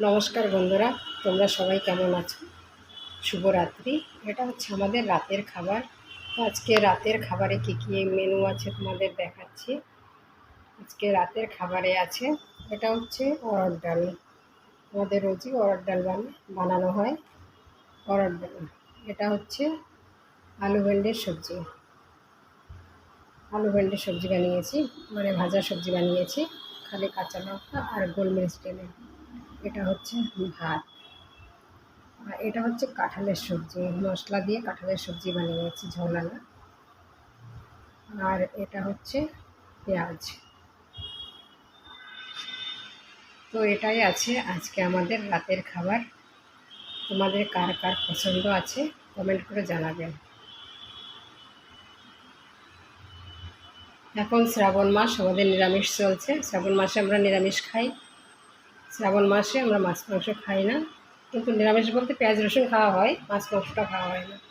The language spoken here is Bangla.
নমস্কার বন্ধুরা, তোমরা সবাই কেমন আছো? শুভরাত্রি। এটা হচ্ছে আমাদের রাতের খাবার। তো আজকে রাতের খাবারে কী কী মেনু আছে তোমাদের দেখাচ্ছি। আজকে রাতের খাবারে আছে, এটা হচ্ছে অরড় ডাল। আমাদের রোজই অরড় ডাল বান- বানানো হয়। অরড় ডাল। এটা হচ্ছে আলু ভেন্ডের সবজি। আলু ভেন্ডির সবজি বানিয়েছি মানে ভাজা সবজি বানিয়েছি, খালি কাঁচা লঙ্কা আর গোলমরিচ টেনে এটা হচ্ছে ভাত আর এটা হচ্ছে কাঁঠালের সবজি। মশলা দিয়ে কাঁঠালের সবজি বানিয়েছি ঝোলানো। আর এটা হচ্ছে পেঁয়াজ। তো এটাই আছে আজকে আমাদের রাতের খাবার। তোমাদের কার কার পছন্দ আছে কমেন্ট করে জানাবেন। এখন শ্রাবণ মাস, আমাদের নিরামিষ চলছে। শ্রাবণ মাসে আমরা নিরামিষ খাই। শ্রাবণ মাসে আমরা মাছ মাংস খাই না। কিন্তু নিরামিষ বলতে পেঁয়াজ রসুন খাওয়া হয়, মাছ মাংসটা খাওয়া হয় না।